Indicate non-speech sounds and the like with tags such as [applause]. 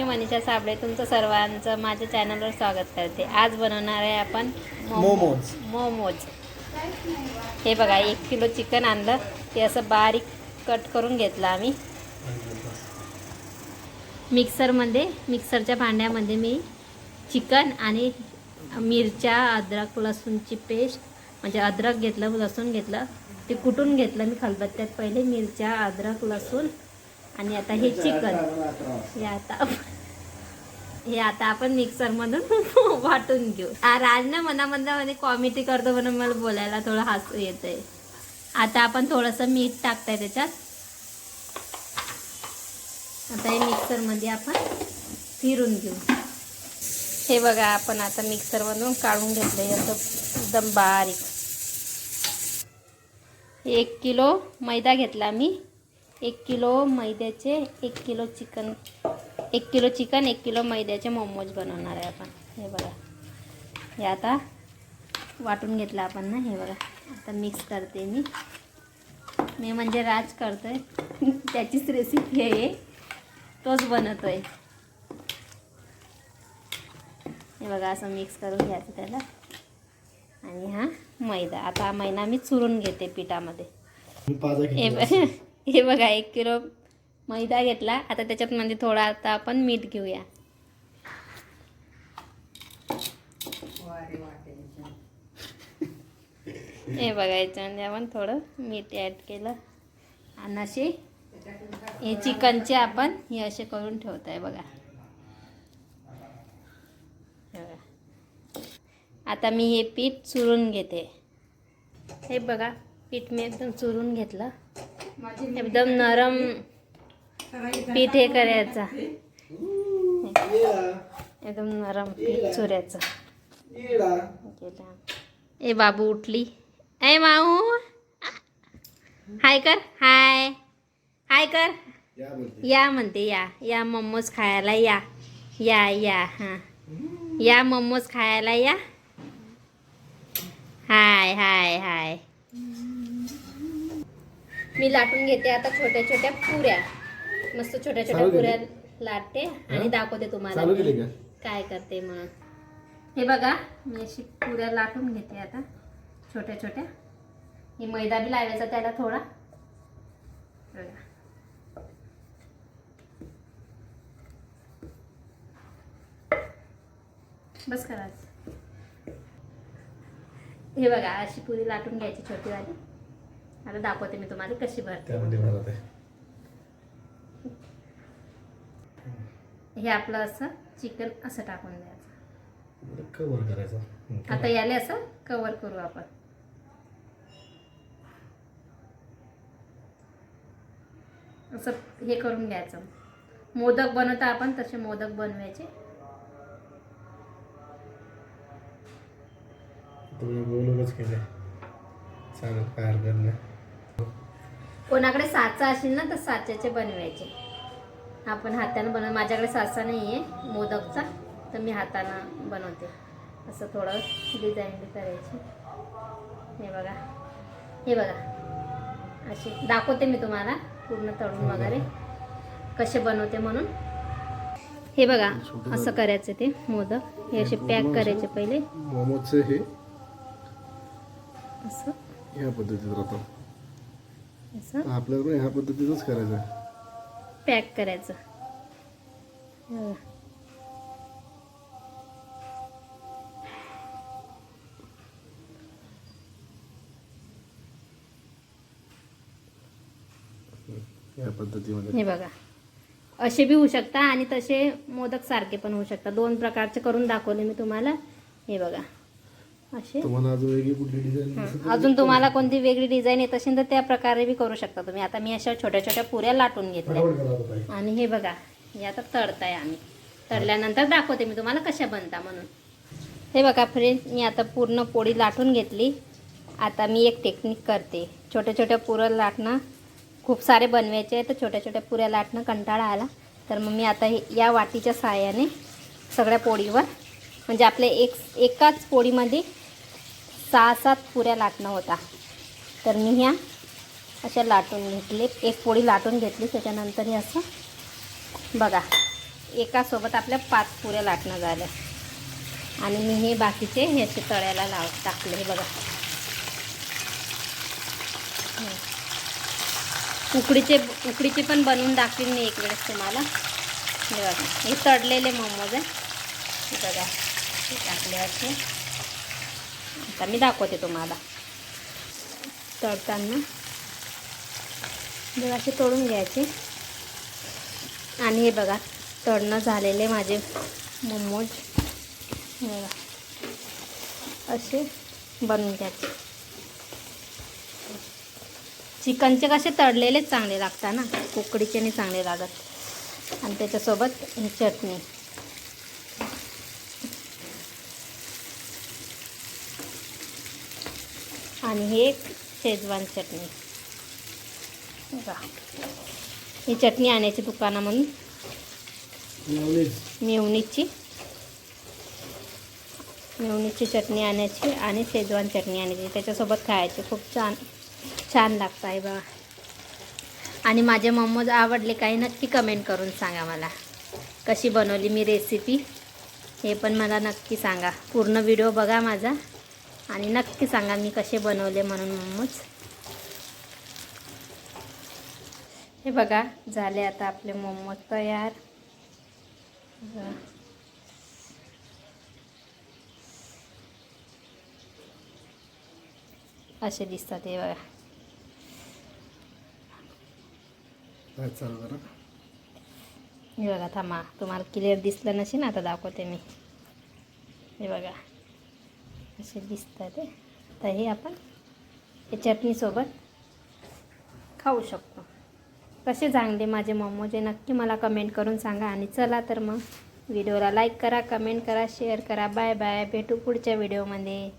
संजय साबळे तुमचं सर्वांचं माझ्या चॅनलवर स्वागत करते. आज बनवणार आहे आपण मोमोज. मोमोज. हे बघा एक किलो चिकन आणलं. ते असं बारीक कट करून घेतलं आम्ही. मिक्सरमध्ये मिक्सरच्या भांड्यामध्ये मी चिकन आणि मिरच्या अद्रक लसूणची पेस्ट म्हणजे अद्रक घेतलं लसूण घेतलं ते कुटून घेतलं मी खलबत्त्यात पहिले मिरच्या अद्रक लसूण आणि आता हे चिकन. हे आता हे आता आपण मिक्सरमधून [laughs] वाटून घेऊ. राज ना मनामधला कॉमेडी करतो म्हणून मला बोलायला थोडं हसू येतंय. आता आपण थोडंसं मीठ टाकताय त्याच्यात. आता हे मिक्सरमध्ये आपण फिरून घेऊ. हे बघा आपण आता मिक्सरमधून काढून घेतलंय. असं एकदम बारीक. एक किलो मैदा घेतला मी. एक किलो मैद्याचे एक किलो चिकन. एक किलो चिकन एक किलो मैद्याचे मोमोज बनवणार आहे आपण. हे बघा. हे आता वाटून घेतलं आपण ना हे बघा. आता मिक्स करते मी. मी म्हणजे राज करतोय. [laughs] त्याचीच रेसिपी आहे. तोच बनवतोय. हे बघा असं मिक्स करून घ्यायचं त्याला. आणि हा मैदा. आता हा मैदा मी चुरून घेते पिठामध्ये. हे हे बघा एक किलो मैदा घेतला. आता त्याच्यात म्हणजे थोडा आता आपण मीठ घेऊया. हे बघा याच्यामध्ये आपण थोडं मीठ ॲड केलं. आणि असे हे चिकनचे आपण हे असे करून ठेवत आहे बघा. आता मी हे पीठ चुरून घेते. हे बघा पीठ मी एकदम चुरून घेतलं. एकदम नरम पीठ हे करायचं. एकदम नरम पीठ चुऱ्याचं. ए बाबू उठली. ए माऊ. हाय कर. हाय. हाय कर. या म्हणते या. या मम्मोज खायला या. या या. हां. या मम्मोज खायला या. हाय हाय हाय. मी लाटून घेते आता छोट्या छोट्या पुऱ्या. मस्त छोट्या छोट्या चालू पुऱ्या? लाटते आणि दाखवते तुम्हाला चालू केली मी का? काय करते म्हणून. हे बघा मी अशी पुऱ्या लाटून घेते आता छोट्या छोट्या. हे मैदा बी लावायचा त्याला थोडा. बघा. बस करायचं. हे बघा अशी पुरी लाटून घ्यायची छोटी वाली आता दाखवते मी तुम्हाला कशी भरते. त्यामध्ये भरत. आहे हे आपलं असं चिकन असं टाकून द्यायचं. कवर करायचा. आता याले असं कवर करू आपण. असं हे करून घ्यायचं. मोदक बनवता आपण तसे मोदक बनवायचे. तुम्ही बोलूनच केले. कोणाकडे साचा असेल ना तर साच्याचे बनवायचे. आपण हातानं बनव माझ्याकडे साचा नाही आहे मोदकचा तर मी हातानं बनवते. असं थोडं डिझाईन बी करायची. हे बघा. हे बघा. असे दाखवते मी तुम्हाला पूर्ण तळून वगैरे. कसे बनवते म्हणून. हे बघा असं करायचं ते मोदक. हे असे पॅक करायचे पहिले. मोमोजचे हे. असं. ह्या पद्धतीत राहतं. असं. आपल्याला पण ह्या पद्धतीतच करायचं. पॅक करायचं. हे. बघा. ह्या पद्धतीमध्ये. हे बघा. असे बी होऊ शकता आणि तसे मोदक सारखे पण होऊ शकता. दोन प्रकारचे करून दाखवले मी तुम्हाला. हे बघा. असे? तुम्हाला अजून वेगळी कुठली डिझाईन हं. अजून तुम्हाला कोणती वेगळी डिझाईन येत असेल तर त्या प्रकारे बी करू शकता तुम्ही. आता मी अशा छोट्या छोट्या पुऱ्या लाटून घेतल्या. फटाफट करा आता ताई. आणि हे बघा हे आता तळताय आम्ही. तळल्यानंतर दाखवते मी तुम्हाला कशा बनता म्हणून. हे बघा फ्रेंड्स मी आता पूर्ण पोळी लाटून घेतली. आता मी एक टेक्निक करते. छोट्या छोट्या पुऱ्या लाटणं खूप सारे बनवायचे आहे तर छोट्या छोट्या पुऱ्या लाटणं कंटाळा आला. तर मग मी आता हे या वाटीच्या साहाय्याने सगळ्या पोळीवर म्हणजे आपल्या एक एकाच पोळीमध्ये सहा सात पुऱ्या लाटणं होता. तर मी ह्या अशा लाटून घेतले. एक पोळी लाटून घेतली. त्याच्यानंतर हे असं बघा एकासोबत आपल्या पाच पुऱ्या लाटणं झाल्या आणि मी हे बाकीचे ह्याचे तळ्याला लाव टाकले. हे बघा. उकडीचे उकडीचे पण बनवून दाखवीन मी एक वेळेस तुम्हाला. हे बघा. हे तळलेले मोमोज आहे बघा. हे टाकले असे. आता मी दाखवते तुम्हाला. तळताना. जर असे तळून घ्यायचे. आणि हे बघा तळणं झालेले माझे मोमोज. बघा. असे बनवून घ्यायचे. चिकनचे कसे तळलेलेच चांगले लागतात ना. कोकडीचे नाही चांगले लागत. आणि त्याच्यासोबत चटणी. आणि हे एक शेजवान चटणी. बघा. ही चटणी आणायची दुकानामधून. मेवणीची. मेवणीची. चटणी आणायची आणि शेजवान चटणी आणायची. त्याच्यासोबत खायची. खूप छान छान लागतं आहे बघा. आणि माझे मोमोज आवडले काही नक्की कमेंट करून सांगा मला. कशी बनवली मी रेसिपी हे पण मला नक्की सांगा. पूर्ण व्हिडिओ बघा माझा. आणि नक्की सांगा मी कसे बनवले म्हणून मोमोज. हे बघा झाले आता आपले मोमोज तयार. असे दिसतात हे बघा. हे बघा थांबा. तुम्हाला क्लिअर दिसलं नसेल ना आता दाखवते मी. हे बघा. असे दिसतात ते तर हे आपण हे चटणीसोबत खाऊ शकतो. कसे चांगले माझे मोमोज हे नक्की मला कमेंट करून सांगा आणि चला तर मग व्हिडिओला लाईक करा कमेंट करा शेअर करा. बाय बाय भेटू पुढच्या व्हिडिओमध्ये